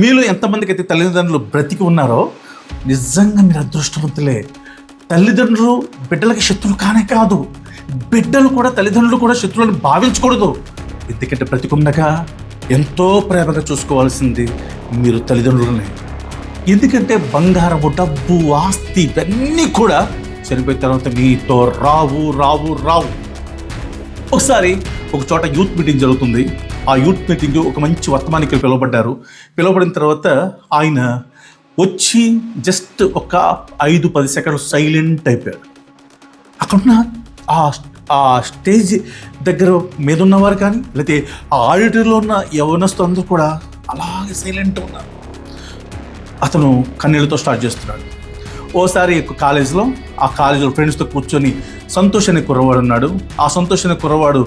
మీలో ఎంతమందికి అయితే తల్లిదండ్రులు బ్రతికి ఉన్నారో నిజంగా మీరు అదృష్టవంతులే. తల్లిదండ్రులు బిడ్డలకి శత్రువు కానే కాదు బిడ్డలు కూడా తల్లిదండ్రులు కూడా శత్రువులను భావించకూడదు. ఎందుకంటే బ్రతికుండగా ఎంతో ప్రేమగా చూసుకోవాల్సింది మీరు తల్లిదండ్రులనే. ఎందుకంటే బంగారము డబ్బు ఆస్తి ఇవన్నీ కూడా చనిపోయిన తర్వాత మీతో రావు రావు రావు. ఒకసారి ఒక చోట యూత్ మీటింగ్ జరుగుతుంది. ఆ యూత్ మీటింగ్ ఒక మంచి వర్తమానికి పిలువబడ్డారు. పిలువబడిన తర్వాత ఆయన వచ్చి జస్ట్ ఒక ఐదు పది సెకండ్లు సైలెంట్ అయిపోయాడు. అక్కడున్న ఆ ఆ స్టేజ్ దగ్గర మీద ఉన్నవారు కానీ లేకపోతే ఆ ఆడిటర్లో ఉన్న యవనస్తులందరూ కూడా అలాగే సైలెంట్ ఉన్నారు. అతను కన్నీళ్ళతో స్టార్ట్ చేస్తున్నాడు. ఓసారి కాలేజ్లో కాలేజీలో ఆ కాలేజీలో ఫ్రెండ్స్తో కూర్చొని సంతోష్ అనే కుర్రవాడు ఉన్నాడు ఆ సంతోష్ అనే కుర్రవాడు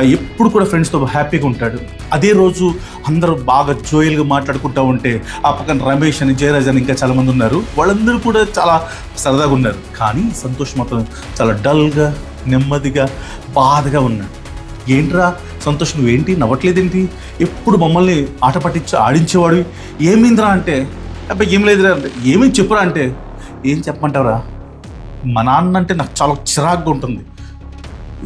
ఎప్పుడు కూడా ఫ్రెండ్స్తో హ్యాపీగా ఉంటాడు. అదే రోజు అందరూ బాగా జోయల్గా మాట్లాడుకుంటూ ఉంటే ఆ పక్కన రమేష్ అని జయరాజ్ అని ఇంకా చాలామంది ఉన్నారు. వాళ్ళందరూ కూడా చాలా సరదాగా ఉన్నారు. కానీ సంతోష్ మాత్రం చాలా డల్గా నెమ్మదిగా బాధగా ఉన్నాడు. ఏంట్రా సంతోష్ నువ్వేంటి? నవ్వట్లేదేంటి? ఎప్పుడు మమ్మల్ని ఆట పట్టించి ఆడించేవాడు ఏమైందిరా అంటే అబ్బాయి ఏం లేదురా అంటే ఏమేమి చెప్పురా అంటే ఏం చెప్పమంటారా మా నాన్న అంటే నాకు చాలా చిరాకుగా ఉంటుంది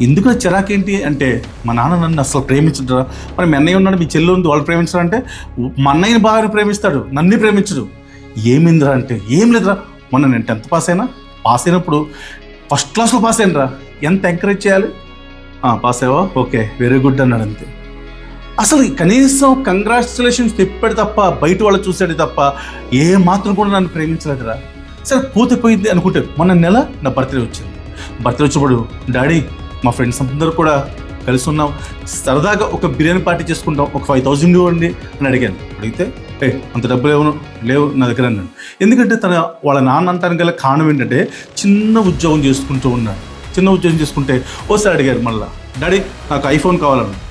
ఎందుకు చిరాకు ఏంటి అంటే మా నాన్న నన్ను అసలు ప్రేమించడురా? మరి మీ అన్నయ్య ఉన్నాడు మీ చెల్లి ఉంది వాళ్ళు ప్రేమించరా అంటే మా అన్నయ్యని బాగా ప్రేమిస్తాడు నన్ను ప్రేమించడు. ఏమిందిరా అంటే ఏం లేదురా. మొన్న నేను టెన్త్ పాస్ అయినా పాస్ అయినప్పుడు ఫస్ట్ క్లాస్లో పాస్ అయినరా? ఎంత ఎంకరేజ్ చేయాలి? పాస్ అయ్యావా? ఓకే వెరీ గుడ్ అన్నాడు అంతే. అసలు కనీసం కంగ్రాచులేషన్స్ తిప్పాడు తప్ప బయట వాళ్ళు చూసాడు తప్ప ఏ మాత్రం కూడా నన్ను ప్రేమించలేదురా. సరే పోతే పోయింది మొన్న నెల నా బర్త్డే వచ్చింది. బర్త్డే వచ్చినప్పుడు డాడీ మా ఫ్రెండ్స్ అందరూ కూడా కలిసి ఉన్నాం. సరదాగా ఒక బిర్యానీ పార్టీ చేసుకుంటాం. ఒక ఫైవ్ థౌజండ్ ఇవ్వండి. అని అడిగాను. అడిగితే ఏ అంత డబ్బులు ఏమో లేవు నా దగ్గర అన్నాడు. ఎందుకంటే తన వాళ్ళ నాన్న అంటానికి గల కారణం ఏంటంటే చిన్న ఉద్యోగం చేసుకుంటూ ఉన్నాడు చిన్న ఉద్యోగం చేసుకుంటే ఓసారి అడిగారు మళ్ళీ డాడీ నాకు ఐఫోన్ కావాలన్నాడు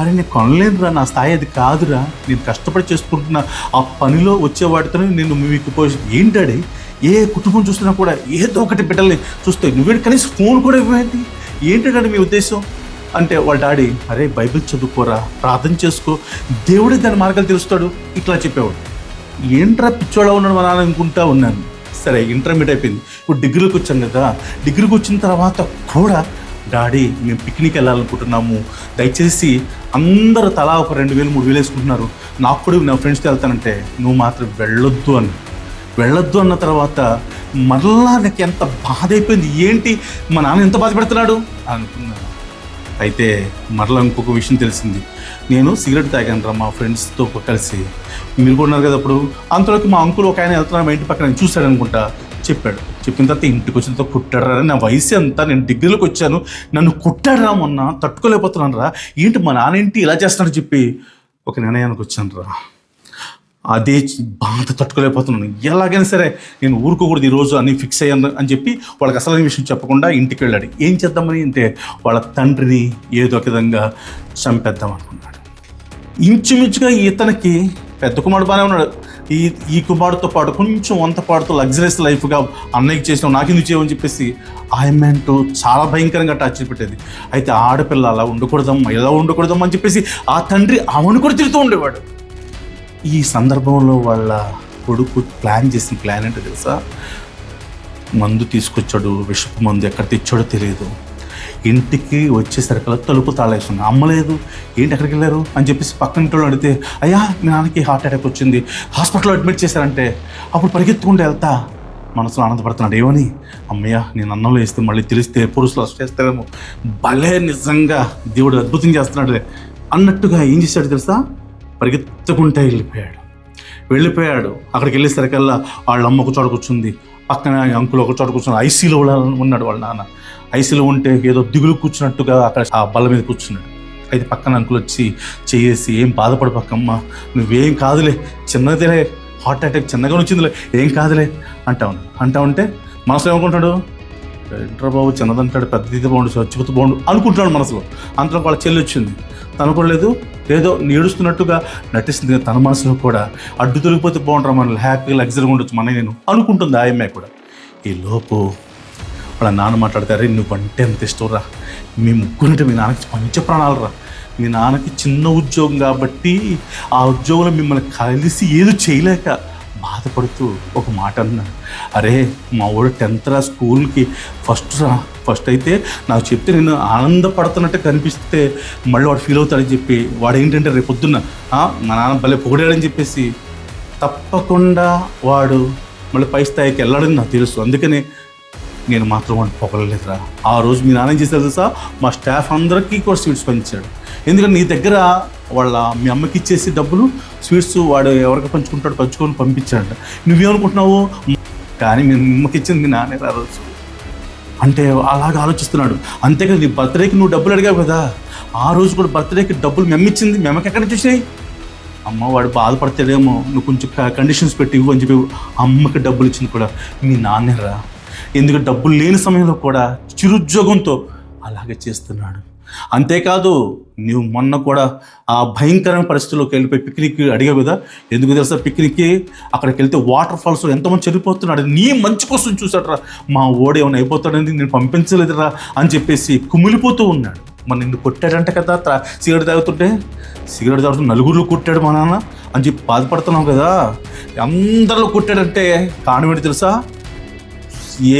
అరే నేను కొనలేనురా నా స్థాయి అది కాదురా. నేను కష్టపడి చేసుకుంటున్న ఆ పనిలో వచ్చే వాటితోనే నేను మీకు పోషి ఏంటాడే ఏ కుటుంబం చూస్తున్నా కూడా ఏదో ఒకటి బిడ్డల్ని చూస్తే నువ్వేంటి కనీసం ఫోన్ కూడా ఇవ్వండి ఏంటంటే మీ ఉద్దేశం? అంటే వాళ్ళ డాడీ అరే బైబిల్ చదువుకోరా ప్రార్థన చేసుకో దేవుడే దాని మార్గాలు తెలుస్తాడు ఇట్లా చెప్పేవాడు. ఏంట్రా పిచ్చోళ్ళ ఉన్నాడు మా నాన్న అనుకుంటా ఉన్నాను. సరే ఇంటర్మీడియట్ అయిపోయింది. ఇప్పుడు డిగ్రీకి వచ్చాను కదా డిగ్రీకి వచ్చిన తర్వాత కూడా డాడీ మేము పిక్నిక్ వెళ్ళాలనుకుంటున్నాము. దయచేసి అందరూ తలా ఒక రెండు వేలు మూడు వేలు వేసుకుంటున్నారు. నాకు కూడా నా ఫ్రెండ్స్తో వెళ్తానంటే నువ్వు మాత్రం వెళ్ళొద్దు అని వెళ్ళొద్దు అన్న తర్వాత మరలా నాకు ఎంత బాధ అయిపోయింది ఏంటి? మా నాన్న ఎంత బాధపడుతున్నాడు? అనుకున్నాను. అయితే మరలా ఇంకొక విషయం తెలిసింది. నేను సిగరెట్ తాగాను రా మా ఫ్రెండ్స్తో కలిసి. మీరు కూడా ఉన్నారు కదా అప్పుడు? అంతలోకి మా అంకుల్ ఒక ఆయన వెళ్తున్నారు మా ఇంటి పక్కన చూశాడు అనుకుంటా చెప్పాడు. చెప్పిన తర్వాత ఇంటికి వచ్చిన తర్వాత కుట్టాడరా నా వయసు అంతా నేను డిగ్రీలోకి వచ్చాను. నన్ను కుట్టాడరా మొన్న తట్టుకోలేకపోతున్నాను రా ఏంటి మా నాన్న ఇలా చేస్తున్నాడు చెప్పి? ఒక నిర్ణయానికి వచ్చాను రా అదే బాధ తట్టుకోలేకపోతున్నాను. ఎలాగైనా సరే నేను ఊరుకోకూడదు ఈరోజు అని ఫిక్స్ అయ్యాను అని చెప్పి వాళ్ళకి అసలైన విషయం చెప్పకుండా ఇంటికి వెళ్ళాడు ఏం చేద్దామని అంటే వాళ్ళ తండ్రిని ఏదో ఒక విధంగా చంపేద్దాం అనుకున్నాడు. ఇంచుమించుగా ఇతనికి పెద్ద కుమారుడు బాగానే ఉన్నాడు. ఈ ఈ కుమారుడితో పాటు కొంచెం వంత పాడుతూ లగ్జరీస్ లైఫ్గా అన్నయ్యకి చేసిన నాకెందుకు చేయమని చెప్పేసి ఆ చాలా భయంకరంగా టచ్ పెట్టేది. అయితే ఆడపిల్ల అలా ఉండకూడదమ్మా ఎలా ఉండకూడదమ్మా అని చెప్పేసి ఆ తండ్రి ఆమెను కూడా తిడుతూ ఉండేవాడు. ఈ సందర్భంలో వాళ్ళ కొడుకు ప్లాన్ చేసిన ప్లాన్ ఏంటో తెలుసా? మందు తీసుకొచ్చాడు విషపు మందు ఎక్కడ తెచ్చాడో తెలియదు ఇంటికి వచ్చేసరికల్లా తలుపు తాళేస్తుంది అమ్మలేదు ఏంటి ఎక్కడికి వెళ్ళారు? అని చెప్పేసి పక్కన ఇంట్లో అడిగితే అయ్యా మీ నాన్నకి హార్ట్ అటాక్ వచ్చింది. హాస్పిటల్లో అడ్మిట్ చేశారంటే అప్పుడు పరిగెత్తుకుంటూ వెళ్తా. మనసులో ఆనందపడుతున్నాడు. ఏమని? అమ్మయ్య నేను అన్నంలో వేస్తే మళ్ళీ తెలిస్తే పురుషులు అరెస్ట్ చేస్తారేమో. భలే నిజంగా దేవుడు అద్భుతం చేస్తున్నాడు అన్నట్టుగా ఏం చేశాడు తెలుసా? పరిగెత్తుకుంటే వెళ్ళిపోయాడు. వెళ్ళిపోయాడు. అక్కడికి వెళ్ళేసరికల్లా వాళ్ళ అమ్మ ఒక చోట కూర్చుంది. పక్కన అంకులు ఒక చోట కూర్చుని ఐసీలో ఉన్నాడు వాళ్ళ నాన్న. ఐసీలో ఉంటే ఏదో దిగులు కూర్చున్నట్టుగా అక్కడ ఆ బల్ల మీద కూర్చున్నాడు. అయితే పక్కన అంకులు వచ్చి చేసి ఏం బాధపడపక్కమ్మ నువ్వేం కాదులే. చిన్నదిలే. హార్ట్ అటాక్ చిన్నగా వచ్చిందిలే ఏం కాదులే. అంటా ఉన్నాడు అంటా ఉంటే మనసులో ఏమనుకుంటాడు? ఏంట్రా బాబు చిన్నదంటాడు పెద్దది బాగుండు చచ్చిపోతూ బాగుండు అనుకుంటున్నాడు మనసులో. అంతలో వాళ్ళ చెల్లి వచ్చింది. తను కూడా లేదు ఏదో ఏడుస్తున్నట్టుగా నటిస్తుంది తన మనసులో కూడా. అడ్డు తొలగిపోతే బాగుంటారు మనం హ్యాపీగా లగ్జరీగా ఉండొచ్చు మన నేను అనుకుంటుంది ఆ అమ్మాయి కూడా. ఈ లోపు వాళ్ళ నాన్న మాట్లాడతారే నువ్వు అంటే ఎంత ఇష్టం రా? మీ ముగ్గురుంటే మీ నాన్నకి పంచ ప్రాణాలు రా. మీ నాన్నకి చిన్న ఉద్యోగం కాబట్టి ఆ ఉద్యోగంలో మిమ్మల్ని కలిసి ఏదో చేయలేక బాధపడుతూ ఒక మాట అన్నాడు. అరే మా వాడు టెన్త్ రా స్కూల్కి. ఫస్ట్ రా ఫస్ట్ అయితే నాకు చెప్తే నేను ఆనందపడుతున్నట్టు కనిపిస్తే మళ్ళీ వాడు ఫీల్ అవుతాడని చెప్పి. వాడు ఏంటంటే రేపు పొద్దున్న మా నాన్న భలే పొగిడాడని చెప్పేసి తప్పకుండా వాడు మళ్ళీ పై స్థాయికి వెళ్ళాడని నాకు తెలుసు. అందుకనే నేను మాత్రం వాడిని పొగలలేదురా ఆ రోజు మీ నాన్న చేశారు తెలుసా? మా స్టాఫ్ అందరికీ కూడా స్వీట్స్ పంచాడు. ఎందుకంటే నీ దగ్గర వాళ్ళ మీ అమ్మకి ఇచ్చేసి డబ్బులు స్వీట్స్ వాడు ఎవరికి పంచుకుంటాడు పంచుకొని పంపించాడు నువ్వేమనుకుంటున్నావు? కానీ మీ అమ్మకి ఇచ్చింది మీ నాన్నే ఆ రోజు అంటే అలాగ ఆలోచిస్తున్నాడు. అంతేకాదు నీ బర్త్డేకి నువ్వు డబ్బులు అడిగావు కదా. ఆ రోజు కూడా బర్త్డేకి డబ్బులు మెమ్మిచ్చింది మెమ్మకి ఎక్కడ చూసాయి అమ్మ వాడు బాధపడతాడేమో. నువ్వు కొంచెం కండిషన్స్ పెట్టి ఇవ్వు అని చెప్పి అమ్మకి డబ్బులు ఇచ్చింది కూడా మీ నాన్నేరా ఎందుకు డబ్బులు లేని సమయంలో కూడా చిరుద్యోగంతో అలాగే చేస్తున్నాడు. అంతేకాదు నువ్వు మొన్న కూడా ఆ భయంకరమైన పరిస్థితుల్లోకి వెళ్ళిపోయి పిక్నిక్ అడిగావు కదా? ఎందుకు తెలుసా? పిక్నిక్కి అక్కడికి వెళ్తే వాటర్ ఫాల్స్ ఎంతమంది చనిపోతున్నాడు? నీ మంచి కోసం చూసాడరా మా ఓడి ఏమైనా అయిపోతాడని నేను పంపించలేదురా అని చెప్పేసి కుమిలిపోతూ ఉన్నాడు. మరి నిన్ను కొట్టాడంట కదా సిగరెట్ తాగుతుంటే? సిగరెట్ తాగుతుంటే నలుగురిలో కొట్టాడు మా నాన్న అని చెప్పి బాధపడుతున్నావు కదా? అందరిలో కొట్టాడంటే కారణం ఏంటి తెలుసా?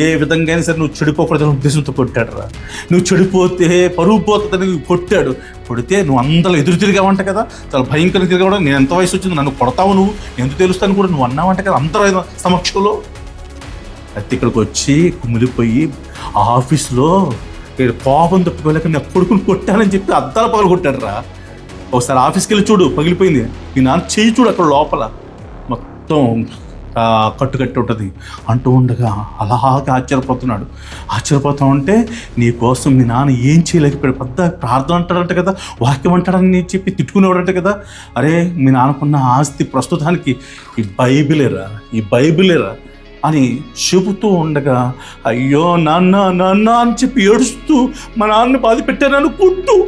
ఏ విధంగా అయినా సరే నువ్వు చెడిపోకూడదని ఉద్దేశంతో కొట్టాడు రా నువ్వు చెడిపోతే పరువు పోతుందని కొట్టాడు. కొడితే నువ్వు అందరూ ఎదురు తిరిగావంట కదా. చాలా భయంకరంగా తిరిగావు నేను ఎంత వయసు వచ్చింది నన్ను కొడతావు నువ్వు. ఎందుకు తెలుస్తాను కూడా నువ్వు అన్నావంట కదా అందరూ సమక్షంలో. అయితే ఇక్కడికి వచ్చి కుమిలిపోయి ఆఫీస్లో ఇక్కడ కోపం తప్పుకోలేక నేను కొడుకుని కొట్టానని చెప్పి అద్దాల పగలు కొట్టాడు రా ఒకసారి ఆఫీస్కి వెళ్ళి చూడు పగిలిపోయింది. మీ నాన్న చేయి చూడు అక్కడ లోపల. మొత్తం కట్టుకట్టి కట్టు కట్టి ఉంటుంది. అంటూ ఉండగా అలాగే ఆశ్చర్యపోతున్నాడు. ఆశ్చర్యపోతా ఉంటే నీ కోసం మీ నాన్న ఏం చేయలేకపోయాడు పెద్ద ప్రార్థన అంటాడంట కదా వాక్యం అంటాడని చెప్పి తిట్టుకునేవాడంట కదా. అరే మీ నాన్నకున్న ఆస్తి ప్రస్తుతానికి ఈ బైబిలేరా ఈ బైబిలేరా అని చెబుతూ ఉండగా అయ్యో నాన్న నాన్న అని చెప్పి ఏడుస్తూ మా నాన్న బాధ పెట్టానని కుట్టు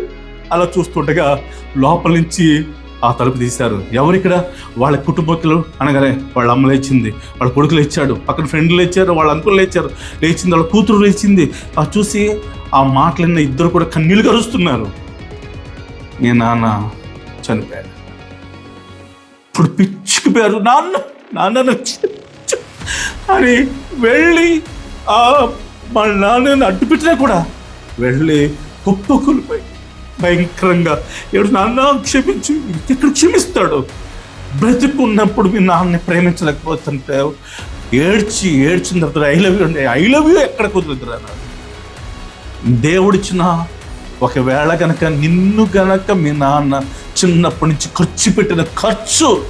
అలా చూస్తుండగా లోపల నుంచి ఆ తలుపు తీశారు. ఎవరిక్కడ? వాళ్ళ కుటుంబకులు అనగానే వాళ్ళ అమ్మ లేచింది. వాళ్ళ కొడుకు లేచాడు. పక్కన ఫ్రెండ్లు లేచారు. వాళ్ళ అంకులు లేచారు. లేచింది వాళ్ళ కూతురు లేచింది. ఆ చూసి ఆ మాటలన్న ఇద్దరు కూడా కన్నీళ్ళు కరుస్తున్నారు. మీ నాన్న చనిపోయాడు. ఇప్పుడు పిచ్చికి పేరు నాన్న. నాన్న అని వెళ్ళి ఆ మా నాన్నని అడ్డుపెట్టినా కూడా వెళ్ళి కుప్పకులిపోయి భయంకరంగా. ఏడు నాన్న క్షమించు. ఇక్కడ క్షమిస్తాడు. బ్రతికున్నప్పుడు మీ నాన్నని ప్రేమించలేకపోతుంటే ఏడ్చి ఏడ్చిన తర్వాత ఐ లవ్ యూ అంటే ఐ లవ్ యూ ఎక్కడ కుదురుతురా దేవుడిచ్చిన ఒకవేళ కనుక నిన్ను గనక మీ నాన్న చిన్నప్పటి నుంచి ఖర్చు పెట్టిన ఖర్చు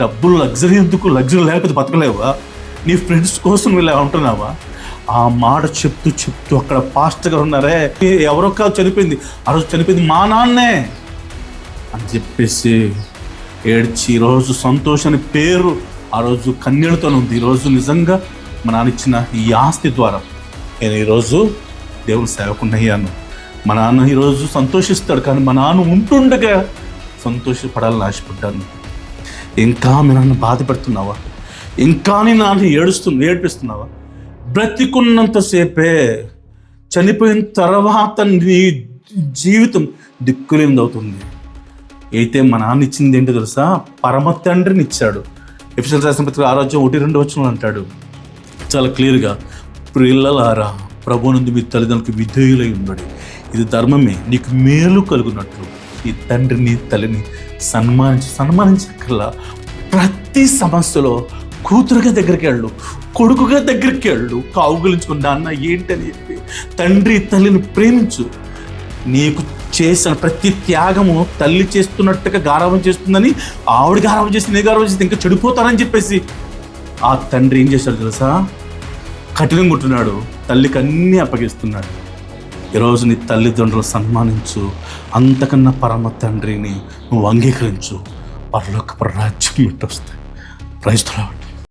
డబ్బులు లగ్జరీ ఎందుకు? లగ్జరీ లేకపోతే బతకలేవా? నీ ఫ్రెండ్స్ కోసం ఇలా ఉంటున్నావా? ఆ మాట చెప్తూ చెప్తూ అక్కడ పాస్ట్ గారు ఉన్నారే ఎవరో కాదు చనిపోయింది. ఆ రోజు చనిపోయింది మా నాన్నే. అని చెప్పేసి ఏడ్చి ఈరోజు సంతోష్ అనే పేరు ఆ రోజు కన్నీళ్ళతో ఉంది. ఈరోజు నిజంగా మా నాన్న ఇచ్చిన ఈ ఆస్తి ద్వారా నేను ఈరోజు దేవుని సేవకుండా అయ్యాను. మా నాన్న ఈరోజు సంతోషిస్తాడు కానీ మా నాన్న ఉంటుండగా సంతోషపడాలని ఆశపడ్డాను. ఇంకా మీ నాన్న బాధపడుతున్నావా? ఇంకా నీ నాన్న ఏడుస్తు ఏడిపిస్తున్నావా? బ్రతికున్నంతసేపే చనిపోయిన తర్వాత నీ జీవితం దిక్కులేందవుతుంది. అయితే మా నాన్న ఇచ్చింది ఏంటో తెలుసా? పరమ తండ్రిని ఇచ్చాడు. ఎఫ్ఎల్ రాసిన పత్రిక ఆరోగ్యం ఒకటి రెండు వచ్చిన అంటాడు. చాలా క్లియర్గా ప్రిల్లలారా ప్రభు నుండి మీ తల్లిదండ్రులకు విధేయులై ఉన్నాడు ఇది ధర్మమే నీకు మేలు కలుగునట్లు. ఈ తండ్రిని తల్లిని సన్మానించి సన్మానించక్కల్లా ప్రతి సమస్యలో కూతురుగా దగ్గరికి వెళ్ళు కొడుకుగా దగ్గరికి వెళ్ళు. కావుగులించుకుని నాన్న ఏంటని చెప్పి తండ్రి తల్లిని ప్రేమించు. నీకు చేసిన ప్రతి త్యాగము తల్లి చేస్తున్నట్టుగా గారవం చేస్తుందని ఆవిడ గారవం చేసి నీ గారవం చేస్తే ఇంకా చెడిపోతానని చెప్పేసి ఆ తండ్రి ఏం చేశాడు తెలుసా? కఠినం కొట్టున్నాడు తల్లికి అన్నీ అప్పగిస్తున్నాడు. ఈరోజు నీ తల్లిదండ్రులు సన్మానించు అంతకన్నా పరమ తండ్రిని నువ్వు అంగీకరించు. పరలోక రాజ్యం వస్తాయి ప్రైస్తున్నాడు